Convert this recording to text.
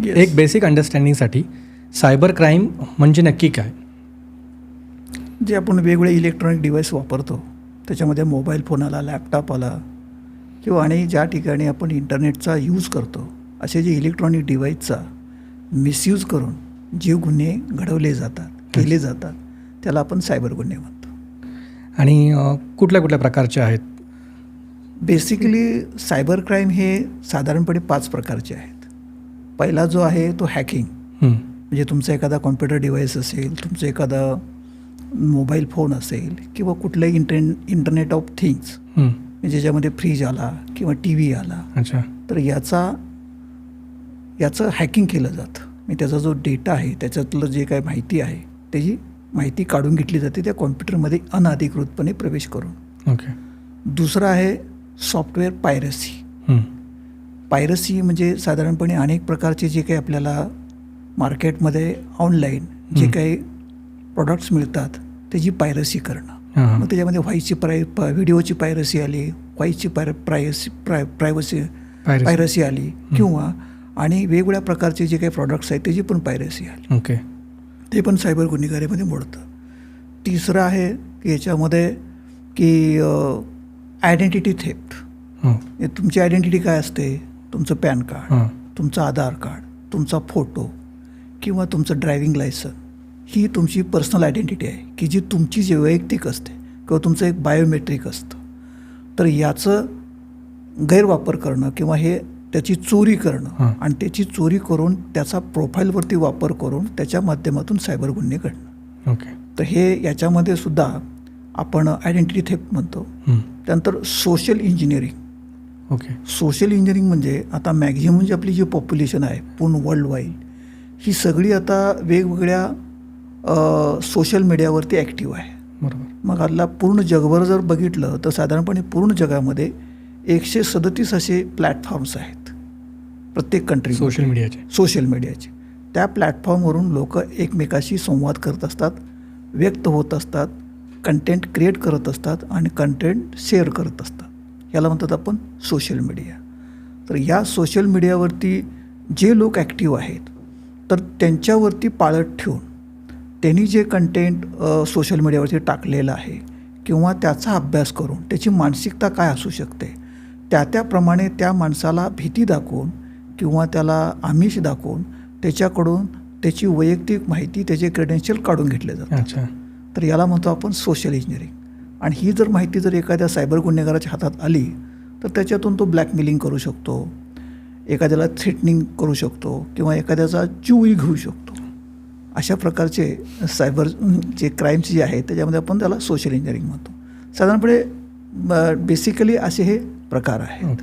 Yes. एक basic अंडरस्टँडिंगसाठी cyber crime म्हणजे नक्की काय? जे आपण वेगवेगळे इलेक्ट्रॉनिक डिव्हाइस वापरतो त्याच्यामध्ये मोबाईल फोन आला लॅपटॉप आला किंवा आणि ज्या ठिकाणी आपण इंटरनेटचा यूज करतो असे जे इलेक्ट्रॉनिक डिव्हाइसचा मिसयूज करून जे गुन्हे घडवले जातात केले जातात त्याला आपण सायबर गुन्हे म्हणतो. आणि कुठल्या कुठल्या प्रकारचे आहेत? बेसिकली सायबर क्राईम हे साधारणपणे पाच प्रकारचे आहेत. पहिला जो आहे तो हॅकिंग म्हणजे तुमचा एखादा कॉम्प्युटर डिव्हाइस असेल तुमचं एखादा मोबाईल फोन असेल किंवा कुठलंही इंटर इंटरनेट ऑफ थिंग्स हं, ज्याच्यामध्ये फ्रीज आला किंवा टी व्ही आला. अच्छा. तर याचा याचं हॅकिंग केलं जातं. म्हणजे त्याचा जो डेटा आहे त्याच्यातलं जे काय माहिती आहे त्याची माहिती काढून घेतली जाते त्या कॉम्प्युटरमध्ये अनधिकृतपणे प्रवेश करून. ओके दुसरं आहे सॉफ्टवेअर पायरसी पायरसी म्हणजे साधारणपणे अनेक प्रकारचे जे काही आपल्याला मार्केटमध्ये ऑनलाईन जे. काही प्रॉडक्ट्स मिळतात त्याची पायरसी करणं. मग त्याच्यामध्ये व्हाईसची प्राय व्हिडिओची पायरसी आली व्हाईसची पाय प्रायसी प्राय प्रायव्हसी Piracy. पायरसी आली किंवा आणि वेगवेगळ्या प्रकारचे जे काही प्रॉडक्ट्स आहेत त्याची पण पायरसी आली. ओके. ते पण सायबर गुन्हेगारीमध्ये मोडतं. तिसरं आहे की याच्यामध्ये की आयडेंटिटी हो. तुमची आयडेंटिटी काय असते? तुमचं पॅन कार्ड तुमचं आधार कार्ड तुमचा फोटो किंवा तुमचं ड्रायव्हिंग लायसन ही तुमची पर्सनल आयडेंटिटी आहे की जी तुमची जी वैयक्तिक असते किंवा तुमचं एक बायोमेट्रिक असतं. तर याचं गैरवापर करणं किंवा हे त्याची चोरी करणं. आणि त्याची चोरी करून त्याचा प्रोफाईलवरती वापर करून त्याच्या माध्यमातून सायबर गुन्हे घडणं. ओके. तर हे याच्यामध्ये सुद्धा आपण आयडेंटिटी थेफ्ट म्हणतो. त्यानंतर social engineering okay social engineering म्हणजे आता मॅक्झिमम जी आपली जी पॉप्युलेशन आहे पूर्ण वर्ल्ड वाईड ही सगळी आता वेगवेगळ्या सोशल मीडियावरती ॲक्टिव्ह आहे. बरोबर. मग आला पूर्ण जगभर जर बघितलं तर साधारणपणे पूर्ण जगामध्ये एकशे सदतीस असे प्लॅटफॉर्म्स आहेत. प्रत्येक कंट्री सोशल मीडियाचे सोशल मीडियाचे त्या प्लॅटफॉर्मवरून लोक एकमेकाशी संवाद करत असतात व्यक्त होत असतात कंटेंट क्रिएट करत असतात आणि कंटेंट शेअर करत असतात. याला म्हणतात आपण सोशल मीडिया तर या सोशल मीडियावरती जे लोक ॲक्टिव्ह आहेत तर त्यांच्यावरती पाळत ठेवून त्यांनी जे कंटेंट सोशल मीडियावरती टाकलेलं आहे किंवा त्याचा अभ्यास करून त्याची मानसिकता काय असू शकते त्या त्याप्रमाणे त्या माणसाला भीती दाखवून किंवा त्याला आमिष दाखवून त्याच्याकडून त्याची वैयक्तिक माहिती त्याचे क्रेडेन्शियल काढून घेतले जातात. अच्छा. तर याला म्हणतो आपण सोशल इंजिनिअरिंग आणि ही जर माहिती जर एखाद्या सायबर गुन्हेगाराच्या हातात आली तर त्याच्यातून तो ब्लॅकमेलिंग करू शकतो एखाद्याला थ्रेटनिंग करू शकतो किंवा एखाद्याचा जीवही घेऊ शकतो. अशा प्रकारचे सायबर जे क्राईम्स जे आहेत त्याच्यामध्ये आपण त्याला सोशल इंजिनिअरिंग म्हणतो. साधारणपणे बेसिकली असे हे प्रकार आहेत.